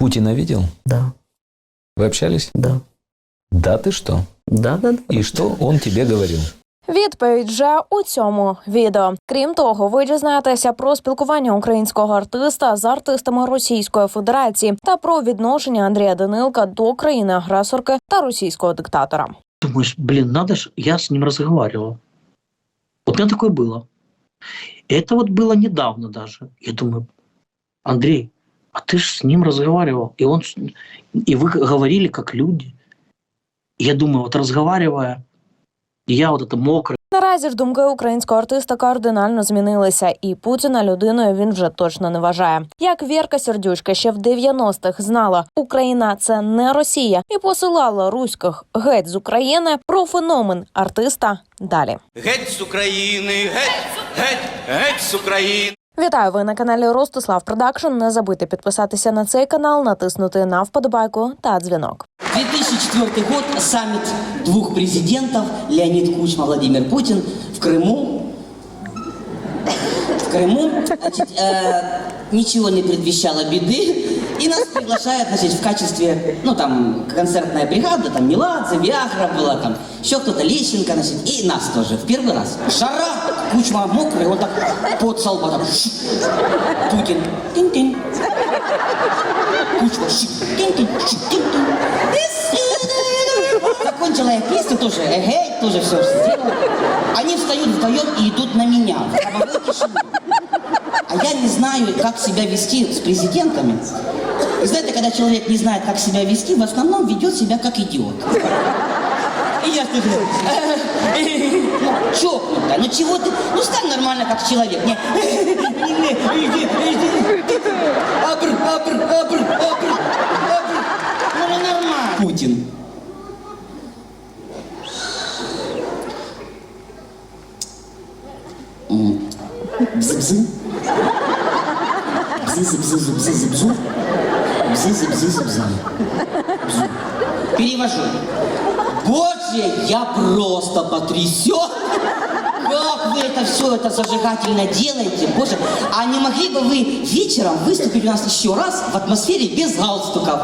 Путина видел? Да, Вы общались? да. Да ты что? Да, да, да. И что он тебе говорил? Відповідь вже у цьому відео. Крім того, ви дізнаєтеся про спілкування українського артиста з артистами Російської Федерації та про відношення Андрія Данилка до країни-агресорки та російського диктатора. Думаешь, блин, надо же, я с ним разговаривал. Вот у меня такое было. И это вот было недавно даже. Я думаю, Андрей, а ты же с ним разговаривал, и он, с- и вы говорили как люди. И я думаю, вот разговаривая, и я вот это мокрый, Наразі ж думки українського артиста кардинально змінилися, і Путіна людиною він вже точно не вважає. Як Вірка Сердючка ще в 90-х знала, Україна це не Росія, і посилала руських геть з України про феномен артиста далі. Геть з України, геть, геть, геть з України. Вітаю! Ви на каналі Ростислав Продакшн. Не забудьте підписатися на цей канал, натиснути на вподобайку та дзвінок. 2004 год, саммит двух президентов, Леонид Кучма, Владимир Путин в Крыму. В Крыму, значит, э, ничего не предвещало беды, И нас приглашают, значит, в качестве, ну, там, концертная бригада, там, Меладзе, Виагра была, там, еще кто-то, Лещенко, значит, и нас тоже, в первый раз. Жара, Кучма мокрый, он так, под со лба, так, ш- Путин, тин-тин, Кучма, щик, тин-тин, тин-тин. Закончила я песню тоже, эгей, тоже все сделала. Они встают вдвоем и идут на меня. А я не знаю, как себя вести с президентами. Знаете, когда человек не знает, как себя вести, в основном ведет себя как идиот. И я тут, э, ну, чокнутая, ну чего ты, ну стань нормально, как человек. Не, иди, иди. Абр, абр, абр, абр, абр. Ну, ну, нормально. Путин. Бзы-бзы. Бзы-бзы-бзы-бзы-бзы. Бзы-бзы-бзы-бзы. Бзу. Перевожу. Боже, я просто потрясен. Как вы это все это зажигательно делаете, боже. А не могли бы вы вечером выступить у нас еще раз в атмосфере без галстуков?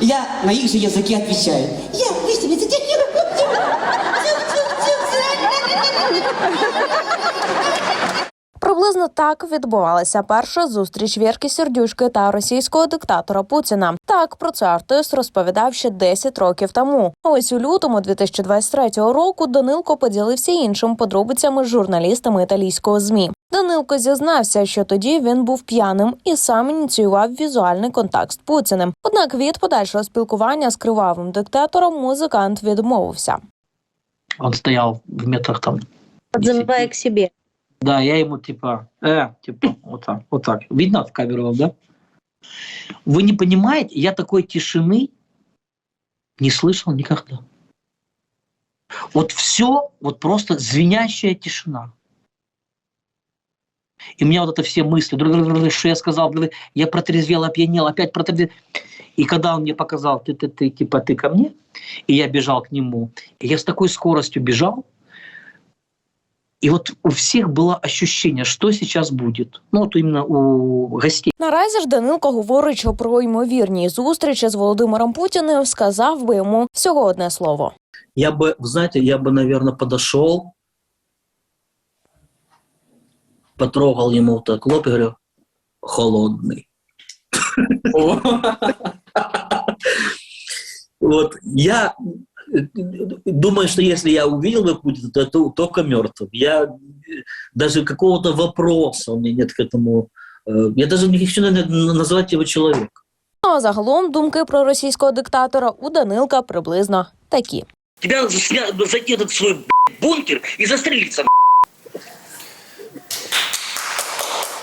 Я на их же языке отвечаю. Я выступить Приблизно так відбувалася перша зустріч Вірки Сердючки та російського диктатора Путіна. Так про це артист розповідав ще 10 років тому. Ось у лютому 2023 року Данилко поділився іншим подробицями з журналістами італійського змі. Данилко зізнався, що тоді він був п'яним і сам ініціював візуальний контакт з Путіним. Однак від подальшого спілкування з кривавим диктатором музикант відмовився. он стоял в метрах там. Подзывая к себе. Да, я ему типа, э, типа, вот так, вот так. Видно в камеру вам, да? Вы не понимаете, я такой тишины не слышал никогда. Вот все, вот просто звенящая тишина. И у меня вот это все мысли, что я сказал, я протрезвел, опьянел, опять протрезвел. И когда он мне показал, ты, ты, ты, типа, ты ко мне, и я бежал к нему, и я с такой скоростью бежал, и вот у всех было ощущение, что сейчас будет. Ну, вот именно у гостей. Наразі ж Данилко, говорячи про ймовірні зустрічі з Володимиром Путіним, сказав би йому всього одне слово. я бы, вы знаете, я бы, наверное, подошел, потрогал ему так лоб и говорю, холодный. Вот, я э, думаю, что если я увидел бы Путина, то это только мертвым. Я э, даже какого-то вопроса у меня нет к этому. э, Я даже не хочу наверное, назвать его человеком. Ну а загалом думки про російського диктатора у Данилка приблизно такі. Тебя надо сня- зайти в этот свой б***ь, бункер и застрелиться. б***ь.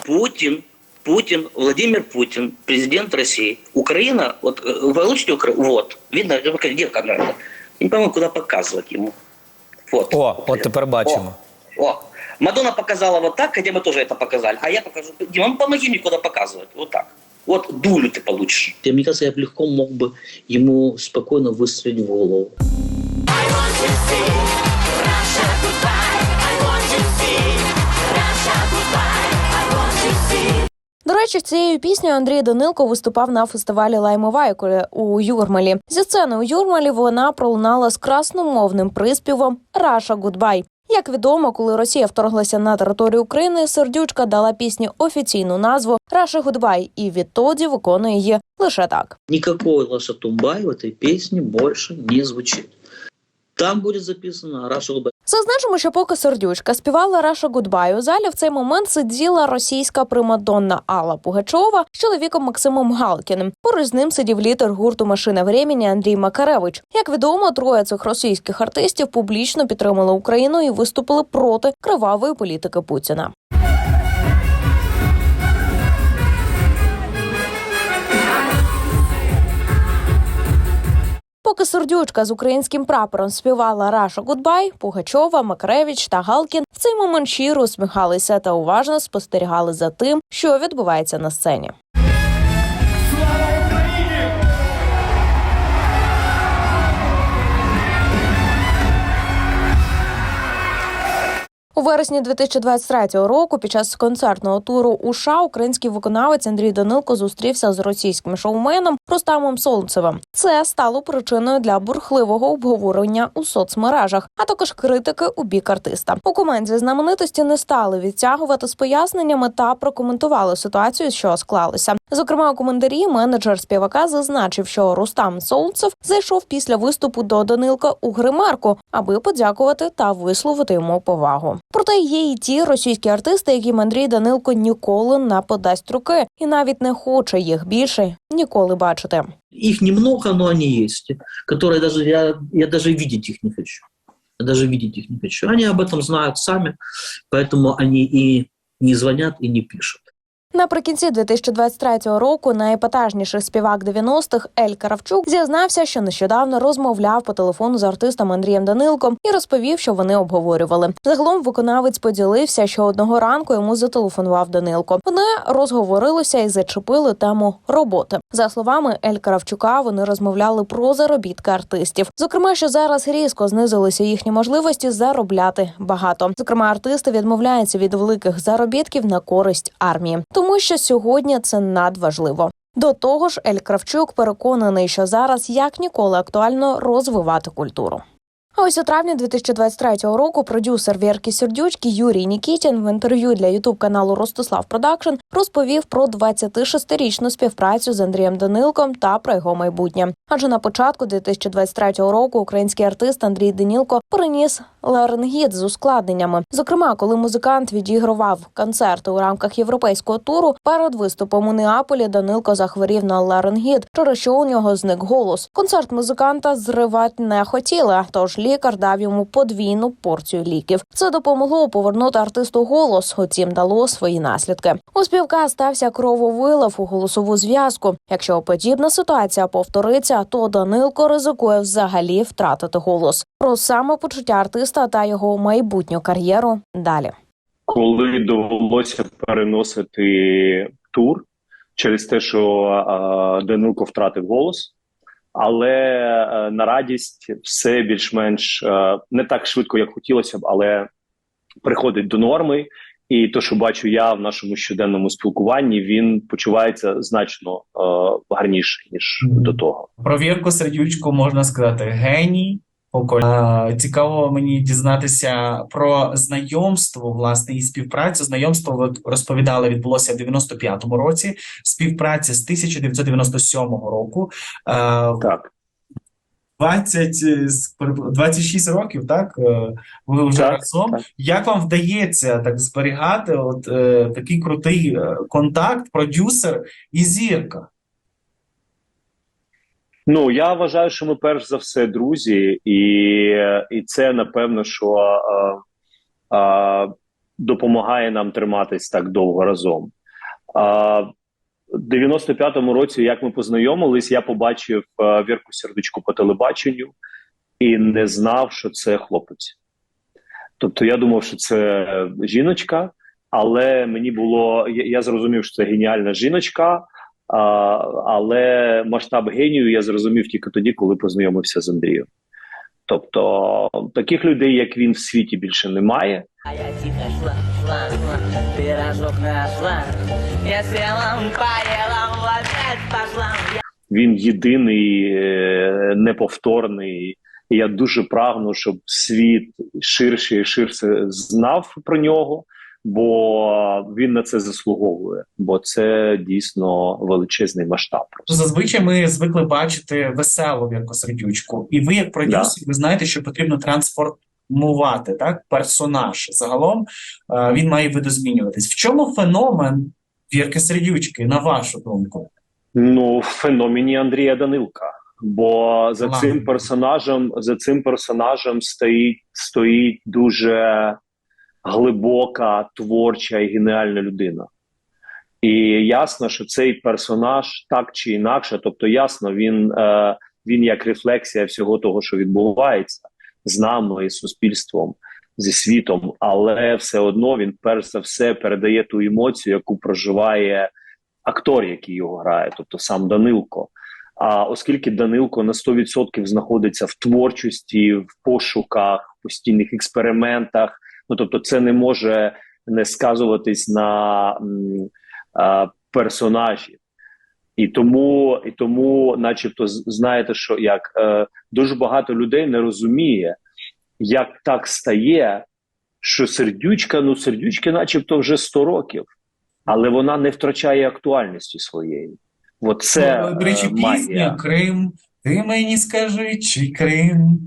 Путин, Путин, Владимир Путин, президент России. Украина, вот э, вы получите Украину? Вот. Видно, где где камера? Я не пойму, куда показывать ему. Вот. О, от тепер бачимо. О, о. Мадонна показала вот так, хотя мы тоже это показали. А я покажу. Дима, помоги мне куда показывать. Вот так. Вот дулю ты получишь. И Мне кажется, я бы легко мог бы ему спокойно выстрелить в голову. До Речі, цією піснею Андрій Данилко виступав на фестивалі Лаймовайкулі у Юрмалі. Зі сцени у Юрмалі вона пролунала з красномовним приспівом Раша Гудбай. Як відомо, коли Росія вторглася на територію України, сердючка дала пісні офіційну назву Раша Гудбай і відтоді виконує її лише так. Никакой Лаша Тумбай в этой песне больше не звучит. Там будет записано Раша Гудбай. Зазначимо, що поки сердючка співала Раша Гудбай, у залі в цей момент сиділа російська примадонна Алла Пугачова з чоловіком Максимом Галкіним. Поруч з ним сидів літер гурту Машина времені Андрій Макаревич. Як відомо, троє цих російських артистів публічно підтримали Україну і виступили проти кривавої політики Путіна. Сердючка з українським прапором співала Раша Гудбай, Пугачова, Макаревич та Галкін в цей момент щиро усміхалися та уважно спостерігали за тим, що відбувається на сцені. У вересні 2023 року під час концертного туру у США український виконавець Андрій Данилко зустрівся з російським шоуменом Рустамом Солнцевим. Це стало причиною для бурхливого обговорення у соцмережах, а також критики у бік артиста. У команді знаменитості не стали відтягувати з поясненнями та прокоментували ситуацію, що склалася. Зокрема, у коментарі менеджер співака зазначив, що Рустам Солнцев зайшов після виступу до Данилка у гримерку, аби подякувати та висловити йому повагу. Проте є і ті російські артисти, яким Андрій Данилко ніколи не подасть руки, і навіть не хоче їх більше ніколи бачити. Их немного, но они есть, которые даже я, я даже видеть их не хочу. Я даже видеть их не хочу. Они об этом знают сами, поэтому они и не звонят, и не пишут. Наприкінці 2023 року найепатажніший співак 90-х Ель Каравчук зізнався, що нещодавно розмовляв по телефону з артистом Андрієм Данилком і розповів, що вони обговорювали. Загалом виконавець поділився, що одного ранку йому зателефонував Данилко. Вони розговорилися і зачепили тему роботи. За словами Ель Каравчука, вони розмовляли про заробітки артистів. Зокрема, що зараз різко знизилися їхні можливості заробляти багато. Зокрема, артисти відмовляються від великих заробітків на користь армії, тому що сьогодні це надважливо. До того ж, Ель Кравчук переконаний, що зараз як ніколи актуально розвивати культуру. А ось у травні 2023 року продюсер Вірки Сердючки Юрій Нікітін в інтерв'ю для ютуб каналу Ростислав Продакшн розповів про 26-річну співпрацю з Андрієм Данилком та про його майбутнє. Адже на початку 2023 року український артист Андрій Данілко переніс ларингіт з ускладненнями. Зокрема, коли музикант відігравав концерти у рамках європейського туру, перед виступом у Неаполі Данилко захворів на ларингіт, через що у нього зник голос. Концерт музиканта зривати не хотіли, тож лікар дав йому подвійну порцію ліків. Це допомогло повернути артисту голос, утім дало свої наслідки. У співка стався крововилив у голосову зв'язку. Якщо подібна ситуація повториться, то Данилко ризикує взагалі втратити голос. Про самопочуття артиста та його майбутню кар'єру далі. коли довелося переносити тур через те, що Данилко втратив голос. Але е, на радість все більш-менш е, не так швидко, як хотілося б, але приходить до норми. І то, що бачу я в нашому щоденному спілкуванні, він почувається значно е, гарніше ніж до того. Про Вірку Сердючку можна сказати геній. Околь- Цікаво мені дізнатися про знайомство, власне, і співпрацю. Знайомство ви розповідали відбулося в 95-му році. Співпраця з 1997 року. Е, Так, 20, е, 26 років, так? Е, Ви вже Так, разом. так. Як вам вдається так зберігати от е, такий крутий е, контакт, продюсер і зірка? Ну я вважаю, що ми перш за все друзі, і, і це напевно, що е, е, допомагає нам триматись так довго разом. Е, в 95-му році, як ми познайомились, я побачив е, Вірку Сердючку по телебаченню і не знав, що це хлопець. Тобто я думав, що це жіночка, але мені було я, я зрозумів, що це геніальна жіночка. А, але масштаб генію я зрозумів тільки тоді, коли познайомився з Андрієм. Тобто таких людей, як він, в світі більше немає. А я тихо шла, шла, шла, пирожок нашла. Я села, поела, опять пошла. Він єдиний, е, неповторний. І я дуже прагну, щоб світ ширше і ширше знав про нього, бо він на це заслуговує. Бо це дійсно величезний масштаб. Зазвичай ми звикли бачити веселу Вірку Сердючку. І ви, як продюсер, ви знаєте, що потрібно трансформувати так персонаж. Загалом е, він має видозмінюватись. В чому феномен Вірки Сердючки, на вашу думку? Ну, в феномені Андрія Данилка. Бо за Ладно. цим персонажем, за цим персонажем стоїть, стоїть дуже глибока, творча і геніальна людина. І ясно, що цей персонаж так чи інакше, тобто ясно, він, е, він як рефлексія всього того, що відбувається з нами, з суспільством, зі світом, але все одно він перш за все передає ту емоцію, яку проживає актор, який його грає, тобто сам Данилко. А оскільки Данилко на 100% знаходиться в творчості, в пошуках, в постійних експериментах, ну тобто, це не може не сказуватись на м, а, персонажі. І тому, і тому, начебто, знаєте, що як е, дуже багато людей не розуміє, як так стає, що сердючка, ну сердючки, начебто, вже 100 років, але вона не втрачає актуальності своєї. От це Ну, До речі, е, пісня. Крим. Ти мені скажи, чи Крим?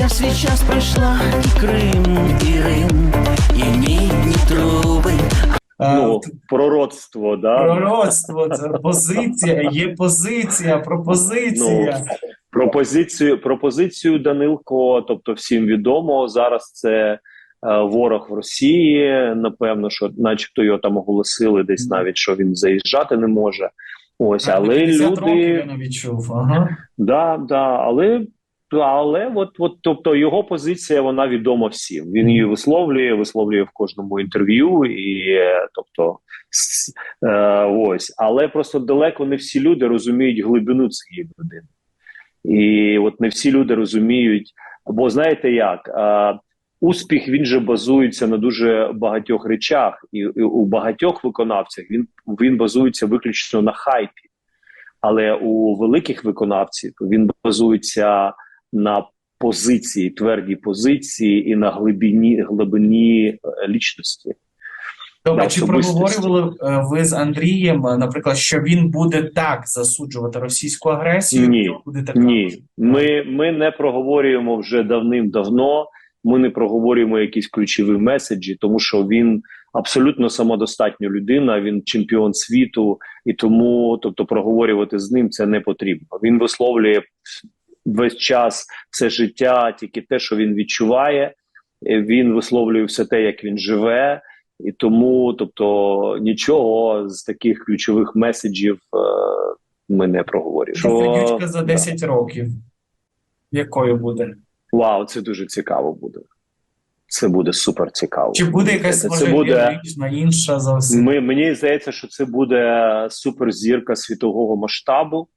Я свій час пройшла і Крим, і Рим, і мідні труби. Е, Ну, пророцтво, да? Пророцтво, це позиція, є позиція, пропозиція. Пропозицію, пропозицію Данилко, тобто всім відомо, зараз це е, ворог в Росії. Напевно, що, начебто, його там оголосили десь навіть, що він заїжджати не може. Ось, але 50 років я люди, навіть чув. Ага. да, да, але. Але от, от, тобто його позиція вона відома всім. Він її висловлює, висловлює в кожному інтерв'ю, і е, тобто е, ось, але просто далеко не всі люди розуміють глибину цієї людини. І от не всі люди розуміють, бо знаєте як, е, успіх він же базується на дуже багатьох речах, і, і у багатьох виконавцях він, він базується виключно на хайпі. Але у великих виконавців він базується на позиції, твердій позиції і на глибині, глибині е, лічності. Добре, чи проговорювали е, ви з Андрієм, е, наприклад, що він буде так засуджувати російську агресію? Ні, буде така Ні, ми, ми не проговорюємо вже давним-давно. Ми не проговорюємо якісь ключові меседжі, тому що він абсолютно самодостатня людина. Він чемпіон світу, і тому, тобто, проговорювати з ним це не потрібно. Він висловлює весь час все життя, тільки те, що він відчуває. Е, Він висловлює все те, як він живе, і тому, тобто, нічого з таких ключових меседжів е, ми не проговорюємо. Сердючка за да. років. Якою буде? Вау, це дуже цікаво буде. Це буде супер цікаво. Чи буде якась це, може це буде. інша зовсім? Ми, мені здається, що це буде суперзірка світового масштабу,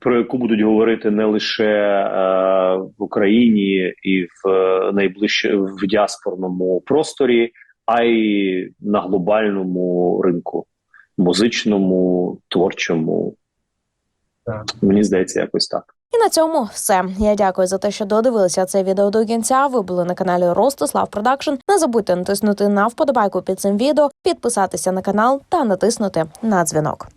про яку будуть говорити не лише е, в Україні і в е, найближче в діаспорному просторі, а й на глобальному ринку, музичному, творчому. Так. Мені здається, якось так. І на цьому все. Я дякую за те, що додивилися це відео до кінця. Ви були на каналі Ростислав Продакшн. Не забудьте натиснути на вподобайку під цим відео, підписатися на канал та натиснути на дзвінок.